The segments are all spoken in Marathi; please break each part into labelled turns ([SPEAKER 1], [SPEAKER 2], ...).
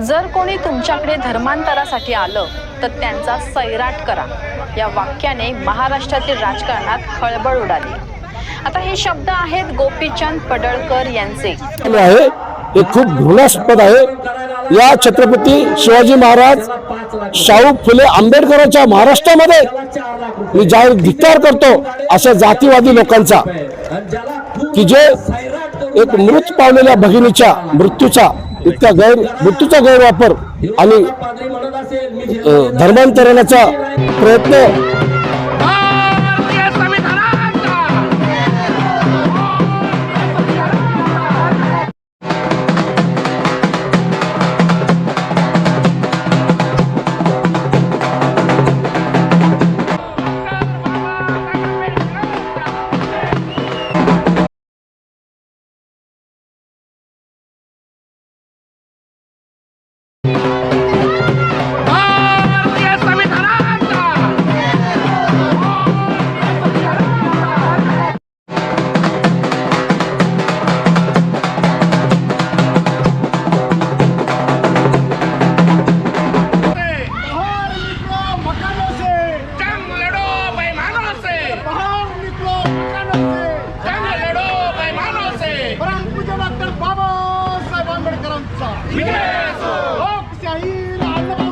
[SPEAKER 1] जर कोणी तुमच्याकडे धर्मांतरासाठी आलं तर त्यांचा सैराट करा. या वाक्याने महाराष्ट्रातील राजकारणात खळबळ उडाली. आता हे शब्द आहेत गोपीचंद पडळकर यांचे.
[SPEAKER 2] आहे हे खूप घृणास्पद आहे. या छत्रपती शिवाजी महाराज शाहू फुले आंबेडकरांच्या महाराष्ट्रामध्ये मी जाहीर धिक्कार करतो अशा जातीवादी लोकांचा की जे एक मृत पावलेल्या भगिनीच्या मृत्यूचा इतका गैर मृत्यूचा गैरवापर आणि धर्मांतरणाचा प्रयत्न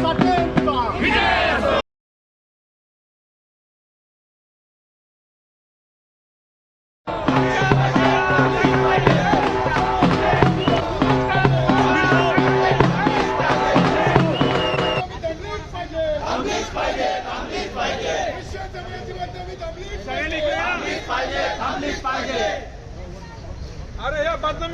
[SPEAKER 3] साठेंचा
[SPEAKER 4] विजय असो!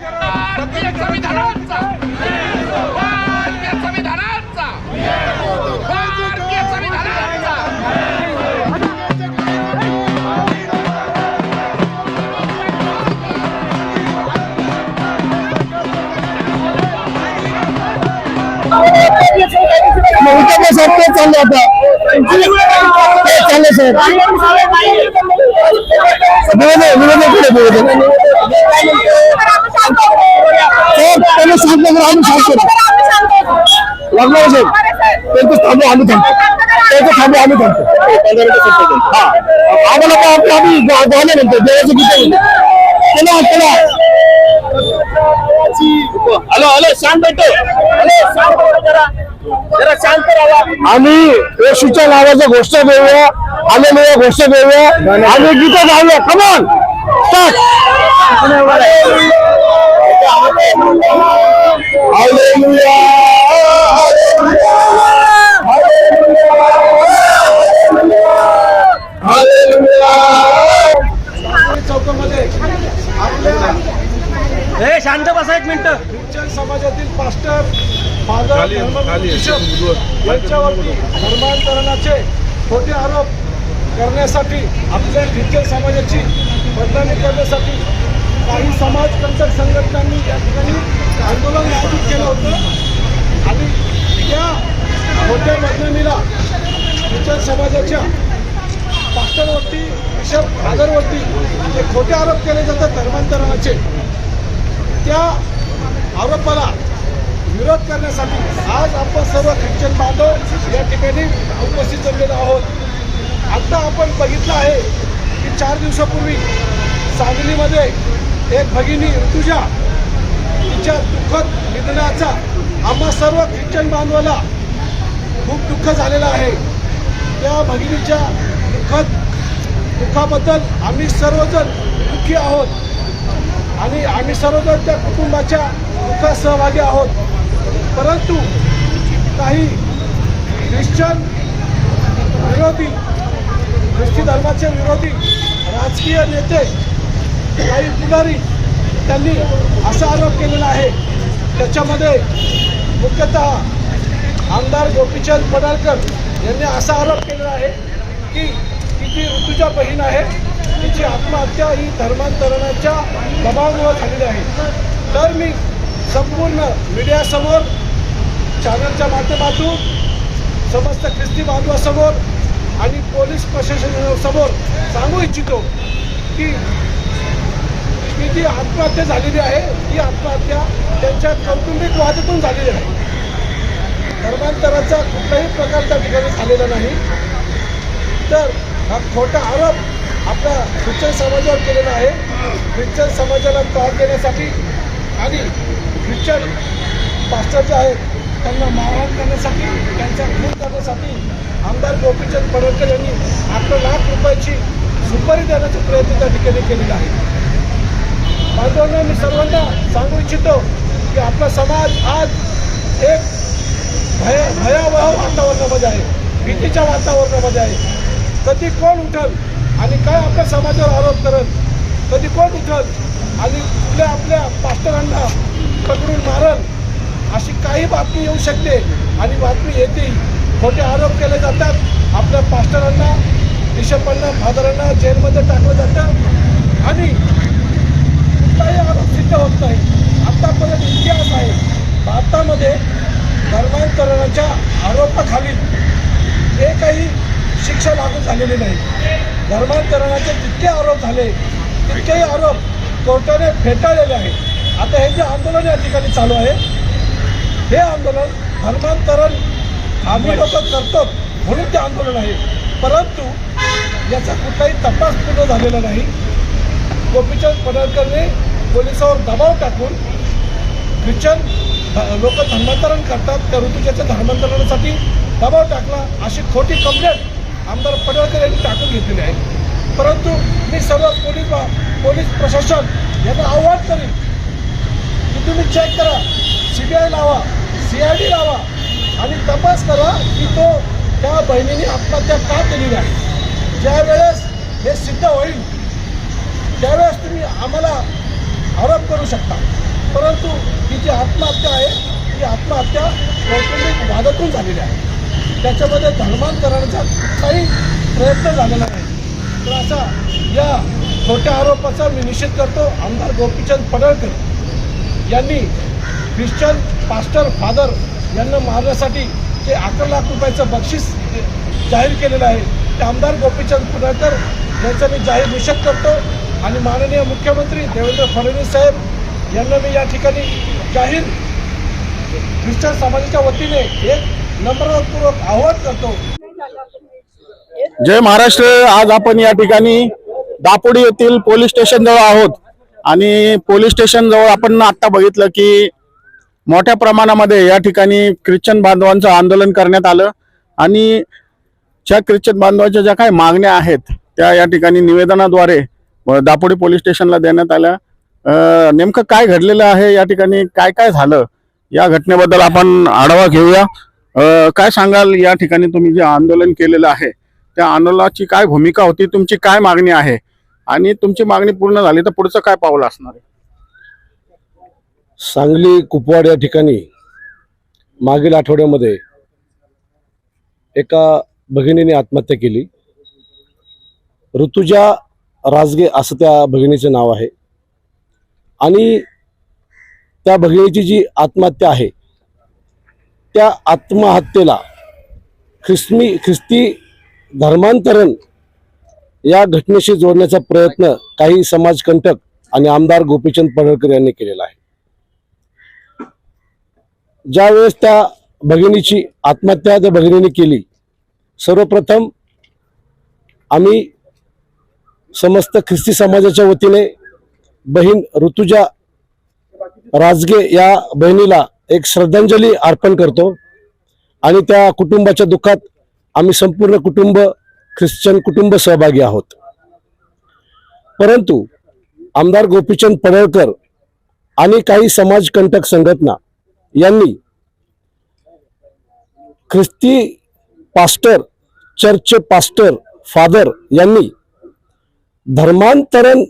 [SPEAKER 4] भारतीय संविधानाचा!
[SPEAKER 2] उद्या साहेब ते चालले आता. ते चालले साहेब. निवेदन साहेब त्यांना सांगतो तर आम्ही सांगतो. लागणार साहेब? त्यांचं थांबू आम्ही थांबतो. त्यांचं थांबू आम्ही थांबतो. हा. आम्हाला काय आपलं आम्ही गाण्यानंतर देवाचं गीत चला चला. हॅलो हॅलो शांत भेटतो जरा शांत आम्ही येशूच्या नावाच्या गोष्ट देऊया. आलेल्या गोष्ट देऊया. आणि गीत गाऊया. कमान
[SPEAKER 3] चौकामध्ये आपल्या
[SPEAKER 5] हे शांत बसा एक मिनिट.
[SPEAKER 3] ख्रिश्चन समाजातील पास्टर यांच्यावरती धर्मांतरणाचे खोटे आरोप करण्यासाठी आपल्या ख्रिश्चन समाजाची बदनामी करण्यासाठी काही समाजकंटक संघटनांनी या ठिकाणी आंदोलन आयोजित केलं होतं. आणि त्या खोट्या बदनामीला ख्रिश्चन समाजाच्या पास्टरवरती बिशप फादरवरती जे खोटे आरोप केले जातात धर्मांतरणाचे त्या आरोपाला विरोध करण्यासाठी आज आपण सर्व ख्रिश्चन बांधव या ठिकाणी उपस्थित जमलेलो आहोत. आता आपण बघितलं आहे की चार दिवसापूर्वी सांगलीमध्ये एक भगिनी ऋतुजा तिच्या दुःखद निधनाचा आम्हा सर्व ख्रिश्चन बांधवाला खूप दुःख झालेलं आहे. त्या भगिनीच्या दुःखद दुःखाबद्दल आम्ही सर्वजण दुःखी आहोत आणि आम्ही सर्वजण त्या कुटुंबाच्या दुःखात सहभागी आहोत. परंतु काही ख्रिश्चन विरोधी ख्रिस्ती धर्माचे विरोधी राजकीय नेते काही पुढारी त्यांनी असा आरोप केलेला आहे. त्याच्यामध्ये मुख्यतः आमदार गोपीचंद पडळकर यांनी असा आरोप केलेला आहे की ती ऋतुजा ऋतूच्या बहीण आहे तिची आत्महत्या ही धर्मांतरणाच्या दबावामुळे झालेली आहे. तर मी संपूर्ण मीडियासमोर चॅनलच्या माध्यमातून समस्त ख्रिस्ती बांधवासमोर आणि पोलीस प्रशासनासमोर सांगू इच्छितो की ही जी आत्महत्या झालेली आहे ही आत्महत्या त्यांच्या कौटुंबिक वादातून झालेली आहे. धर्मांतराचा कुठल्याही प्रकारचा विकास ठिकाणी झालेला नाही. तर हा खोटा आरोप आपल्या ख्रिश्चन समाजावर केलेला आहे. ख्रिश्चन समाजाला त्रास देण्यासाठी आणि ख्रिश्चन पास्टर जे आहेत त्यांना मारहाण करण्यासाठी त्यांचा खून करण्यासाठी आमदार गोपीचंद पडळकर यांनी आपल्या लाख रुपयाची सुपारी देण्याचा प्रयत्न त्या ठिकाणी केलेला आहे. बांधवांना मी सर्वांना सांगू इच्छितो की आपला समाज आज एक भय भयावह वातावरणामध्ये आहे. भीतीच्या वातावरणामध्ये आहे. कधी कोण उठल आणि काय आपल्या समाजावर आरोप करत कधी कोण उठल आणि कुठल्या आपल्या पास्टरांना पकडून मारल? अशी काही बातमी येऊ शकते. आणि बातमी येते खोटे आरोप केले जातात. आपल्या पास्टरांना बिशपांना फादरांना जेलमध्ये टाकलं जातं आणि कुठलाही आरोप सिद्ध होत नाही. आत्तापर्यंत इतिहास आहे. भारतामध्ये धर्मांतरणाच्या आरोपाखाली एकही शिक्षा लागू झालेली नाही. धर्मांतरणाचे जितके आरोप झाले तितकेही आरोप कोर्टाने फेटाळलेले आहेत. आता हे जे आंदोलन या ठिकाणी चालू आहे हे आंदोलन धर्मांतरण आम्ही लोक करतो म्हणून ते आंदोलन आहे. परंतु याचा कुठलाही तपास पूर्ण झालेला नाही. गोपीचंद पडळकरने पोलिसावर दबाव टाकून ख्रिश्चन लोक धर्मांतरण करतात. त्या ऋतुजाच्या धर्मांतरणासाठी दबाव टाकला. अशी खोटी कंप्लेंट आमदार पडळकर यांनी टाकून घेतलेली आहे. परंतु मी सर्व पोलीस पोलीस प्रशासन यांना आव्हान करीन की तुम्ही चेक करा. सी बी आय लावा. सीआयडी डी लावा आणि तपास करा की तो त्या बहिणीने आत्महत्या का केलेली आहे. ज्या वेळेस हे सिद्ध होईल त्यावेळेस तुम्ही आम्हाला आरोप करू शकता. परंतु ही जी आत्महत्या आहे ती आत्महत्या कौटुंबिक वादातून झालेली आहे. त्याच्यामध्ये धर्मांतरणाचा कुठलाही प्रयत्न झालेला नाही. तर असा या खोट्या आरोपाचा मी निषेध करतो. आमदार गोपीचंद पडळकर यांनी ख्रिश्चन पास्टर फादर यांना मारण्यासाठी जे अकरा लाख रुपयाचं बक्षीस जाहीर केलेलं आहे ते आमदार गोपीचंद पुणेकर यांचा मी जाहीर निषेध करतो. आणि माननीय मुख्यमंत्री देवेंद्र फडणवीस साहेब यांना मी या ठिकाणी जाहीर ख्रिश्चन समाजाच्या वतीने एक नम्रपूर्वक आवाहन करतो.
[SPEAKER 6] जय महाराष्ट्र. आज आपण या ठिकाणी दापोडी येथील पोलीस स्टेशन जवळ आहोत. आणि पोलीस स्टेशन जवळ आपण आता बघितलं की मोठ्या प्रमाणामध्ये या ठिकाणी ख्रिश्चन बांधवांचं आंदोलन करण्यात आलं आणि ज्या ख्रिश्चन बांधवांच्या ज्या काही मागण्या आहेत त्या या ठिकाणी निवेदनाद्वारे दापोडी पोलीस स्टेशनला देण्यात आल्या. नेमकं काय घडलेलं आहे या ठिकाणी काय काय झालं या घटनेबद्दल आपण आढावा घेऊया. काय सांगाल या ठिकाणी तुम्ही जे आंदोलन केलेलं आहे त्या आंदोलनाची काय भूमिका होती तुमची काय मागणी आहे? आणि तुमची मागणी पूर्ण झाली तर पुढचं काय पाऊल असणार आहे?
[SPEAKER 2] सांगली कुपवाड या ठिकाणी मागील आठवड्यामध्ये एका भगिनीने आत्महत्या केली. ऋतुजा राजगे असं त्या भगिनीचं नाव आहे. आणि त्या भगिनीची जी आत्महत्या आहे त्या आत्महत्येला ख्रिस्मी ख्रिस्ती धर्मांतरण या घटनेशी जोडण्याचा प्रयत्न काही समाजकंटक आणि आमदार गोपीचंद पडळकर यांनी केलेला आहे. ज्यावेळेस त्या भगिनीची आत्महत्या त्या भगिनीने केली सर्वप्रथम आम्ही समस्त ख्रिस्ती समाजाच्या वतीने बहीण ऋतुजा राजगे या बहिणीला एक श्रद्धांजली अर्पण करतो आणि त्या कुटुंबाच्या दुःखात आम्ही संपूर्ण कुटुंब ख्रिश्चन कुटुंब सहभागी आहोत. परंतु आमदार गोपीचंद पडळकर आणि काही समाजकंटक संघटना यांनी ख्रिस्ती पास्टर चर्च पास्टर फादर यांनी धर्मांतरण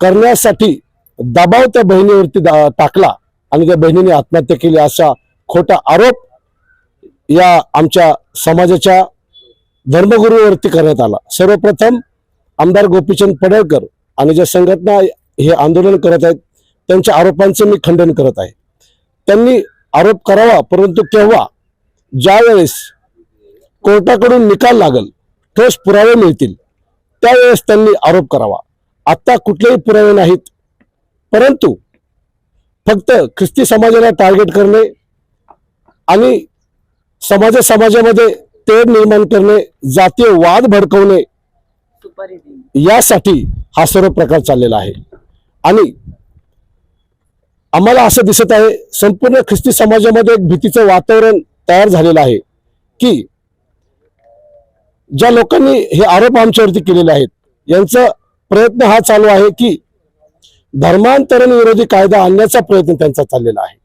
[SPEAKER 2] करण्यासाठी दबाव त्या बहिणीवरती टाकला आणि त्या बहिणीने आत्महत्या केली असा खोटा आरोप या आमच्या समाजाच्या धर्मगुरूवरती करण्यात आला. सर्वप्रथम आमदार गोपीचंद पडळकर आणि ज्या संघटना हे आंदोलन करत आहेत त्यांच्या आरोपांचं मी खंडन करत आहे. त्यांनी आरोप करावा परंतु केव्हा? ज्यावेळेस कोर्टाकडून निकाल लागल ठोस पुरावे मिळतील. त्यावेळेस त्यांनी आरोप करावा. आत्ता कुठलेही पुरावे नाहीत. परंतु फक्त ख्रिस्ती समाजाला टार्गेट करणे आणि समाजा समाजामध्ये तेढ निर्माण करणे जातीय वाद भडकवणे यासाठी हा सर्व प्रकार चाललेला आहे. आणि आम्हाला असं दिसत आहे संपूर्ण ख्रिस्ती समाजामध्ये एक भीतीचं वातावरण तयार झालेलं आहे की ज्या लोकांनी हे आरोप आमच्यावरती केलेले आहेत यांचा प्रयत्न हा चालू आहे की धर्मांतरण विरोधी कायदा आणण्याचा प्रयत्न त्यांचा चाललेला आहे.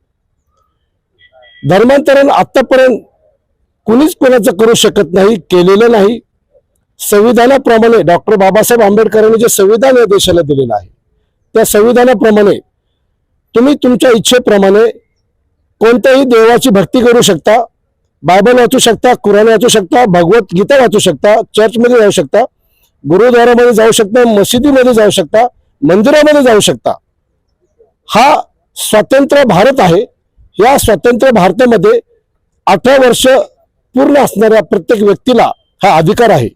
[SPEAKER 2] धर्मांतरण आतापर्यंत कुणीच कोणाचं करू शकत नाही केलेलं नाही. संविधानाप्रमाणे डॉक्टर बाबासाहेब आंबेडकरांनी जे संविधान या देशाला दिलेलं आहे त्या संविधानाप्रमाणे तुम्ही तुमच्या इच्छेप्रमाणे कोणत्याही देवाची भक्ती करू शकता बायबल वाचू शकता कुराण वाचू शकता भगवत गीता वाचू शकता चर्चमध्ये जाऊ शकता गुरुद्वारामध्ये जाऊ शकता मशिदीमध्ये जाऊ शकता मंदिरामध्ये जाऊ शकता. हा स्वतंत्र भारत आहे. या स्वतंत्र भारतामध्ये अठरा वर्ष पूर्ण असणाऱ्या प्रत्येक व्यक्तीला हा अधिकार आहे.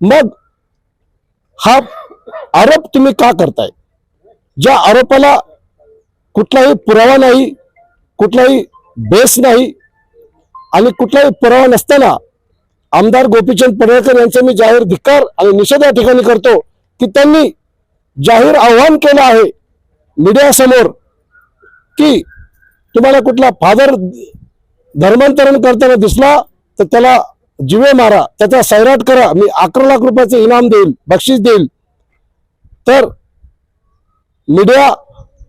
[SPEAKER 2] मग हा आरोप तुम्ही का करताय? ज्या आरोपाला कुठलाही पुरावा नाही कुठलाही बेस नाही आणि कुठलाही पुरावा नसताना आमदार गोपीचंद पडळकर यांचा मी जाहीर धिक्कार आणि निषेध या ठिकाणी करतो की त्यांनी जाहीर आव्हान केलं आहे मीडियासमोर की तुम्हाला कुठला फादर धर्मांतरण करताना दिसला तर त्याला जिवे मारा त्याचा सैराट करा मी अकरा लाख रुपयाचं इनाम देईल बक्षीस देईल. तर मीडिया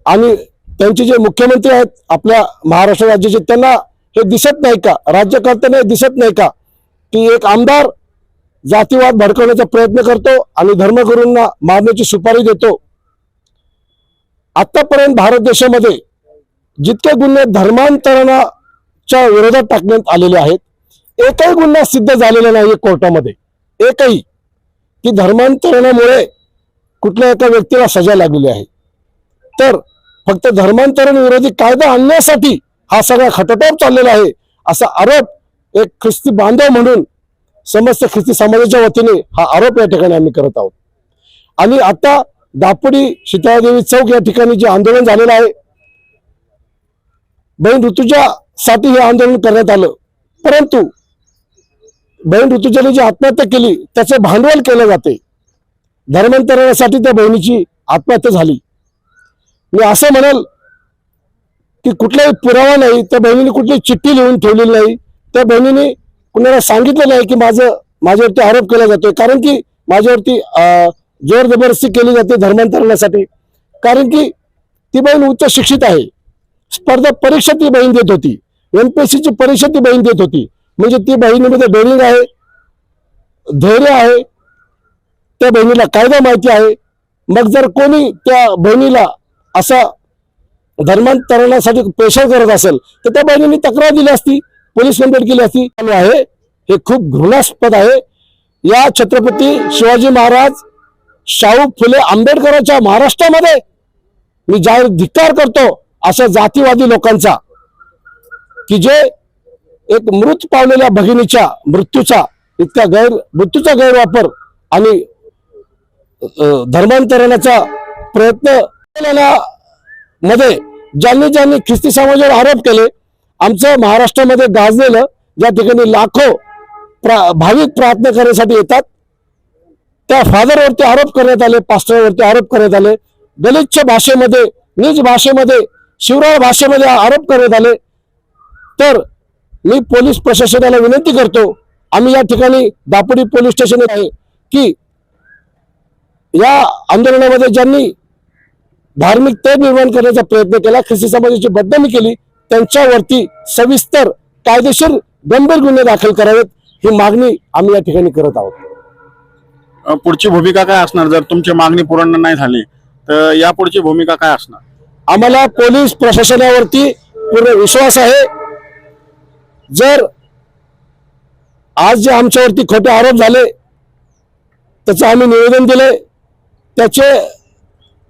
[SPEAKER 2] आणि त्यांचे जे मुख्यमंत्री आहेत आपल्या महाराष्ट्र राज्याचे त्यांना हे दिसत नाही का? राज्यकर्त्यांना हे दिसत नाही का? की एक आमदार जातीवाद भडकवण्याचा प्रयत्न करतो आणि धर्मगुरूंना मारण्याची सुपारी देतो. आतापर्यंत भारत देशामध्ये जितके गुन्हे धर्मांतरणाच्या विरोधात टाकण्यात आलेले आहेत एकही गुन्हा सिद्ध झालेला नाही कोर्टामध्ये. एकही. की धर्मांतरणामुळे कुठल्या एका व्यक्तीला सजा लागलेली आहे. तर फक्त धर्मांतरण विरोधी कायदा आणण्यासाठी हा सगळा खटटोप चाललेला आहे असा आरोप एक ख्रिस्ती बांधव म्हणून समस्त ख्रिस्ती समाजाच्या वतीने हा आरोप या ठिकाणी आम्ही करत आहोत. आणि आता दापोडी शीतळादेवी चौक या ठिकाणी जे आंदोलन झालेलं आहे बहीण ऋतुजासाठी हे आंदोलन करण्यात आलं. परंतु बहीण ऋतुजाने जी आत्महत्या केली त्याचे भांडवल केलं जाते. धर्मांतरणासाठी त्या बहिणीची आत्महत्या झाली. मी असं म्हणाल की कुठलाही पुरावा नाही त्या बहिणीने कुठली चिठ्ठी लिहून ठेवलेली नाही. त्या बहिणीने कुणाला सांगितलं नाही की माझं माझ्यावरती आरोप केला जातोय. कारण की माझ्यावरती जोर जबरदस्ती केली जाते धर्मांतरणासाठी. कारण की ती बहीण उच्च शिक्षित आहे. स्पर्धा परीक्षा ती बहीण देत होती. एमपीएससीची परीक्षा ती बहीण देत होती. म्हणजे ती बहिणीमध्ये डेअरिंग आहे. धैर्य आहे. त्या बहिणीला कायदा माहिती आहे. मग जर कोणी त्या बहिणीला असा धर्मांतरणासाठी प्रेशर करत असेल तर त्या बहिणीने तक्रार दिली असती पोलीस कंप्लेंट केली असती. चालू आहे हे खूप घृणास्पद आहे. या छत्रपती शिवाजी महाराज शाहू फुले आंबेडकरांच्या महाराष्ट्रामध्ये मी जाहीर धिक्कार करतो अशा जातीवादी लोकांचा की जे एक मृत पावलेल्या भगिनीच्या मृत्यूचा इतका गैर मृत्यूचा गैरवापर आणि धर्मांतरणाचा प्रयत्न मध्ये ज्यांनी ज्यांनी ख्रिस्ती समाजावर आरोप केले आमचं महाराष्ट्रामध्ये गाजलेलं ज्या ठिकाणी लाखो प्रा भाविक प्रार्थना करण्यासाठी येतात त्या फादरवरती आरोप करण्यात आले पास्टरवरती आरोप करण्यात आले गलिच्छ भाषेमध्ये निज भाषेमध्ये शिवराळ भाषेमध्ये आरोप करण्यात आले. तर मी पोलीस प्रशासनाला विनंती करतो आम्ही या ठिकाणी दापोडी पोलीस स्टेशन आहे की या आंदोलनामध्ये ज्यांनी धार्मिक तेढ निर्माण करण्याचा प्रयत्न केला. ख्रिस्ती समाजाची बदनामी केली. त्यांच्यावरती सविस्तर कायदेशीर गंभीर गुन्हे दाखल करावेत ही मागणी आम्ही या ठिकाणी करत आहोत.
[SPEAKER 6] पुढची भूमिका काय असणार? जर तुमची मागणी पूर्ण नाही झाली तर या पुढची भूमिका काय असणार?
[SPEAKER 2] आम्हाला पोलीस प्रशासनावरती पूर्ण विश्वास आहे. जर आज जे आमच्यावरती खोटे आरोप झाले त्याचं आम्ही निवेदन दिले त्याचे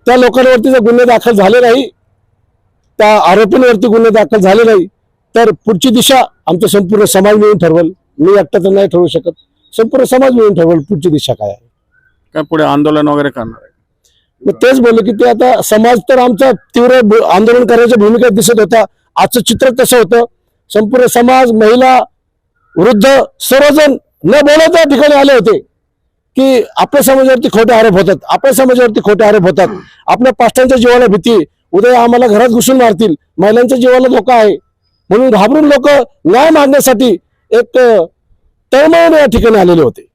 [SPEAKER 2] त्या लोकांवरती जर गुन्हे दाखल झाले नाही त्या आरोपींवरती गुन्हे दाखल झाले नाही तर पुढची दिशा आमचा संपूर्ण समाज मिळून ठरवल. मी एकटा तर नाही ठरवू शकत. संपूर्ण समाज मिळून ठरवल पुढची दिशा काय आहे.
[SPEAKER 6] काय पुढे आंदोलन वगैरे करणार आहे?
[SPEAKER 2] मग तेच बोललो की ते आता समाज तर आमचा तीव्र आंदोलन करण्याच्या भूमिकेत दिसत होता. आजचं चित्र तसं होतं. संपूर्ण समाज महिला वृद्ध सर्वजण न बोलवता या ठिकाणी आले होते. की आपल्या समाजावरती खोटे आरोप होतात आपल्या समाजावरती खोटे आरोप होतात. आपल्या पाष्टांच्या जीवाला भीती उद्या आम्हाला घरात घुसून मारतील. महिलांच्या जीवाला धोका आहे. म्हणून घाबरून लोक न्याय मागण्यासाठी एक तळमळ या ठिकाणी आलेले होते.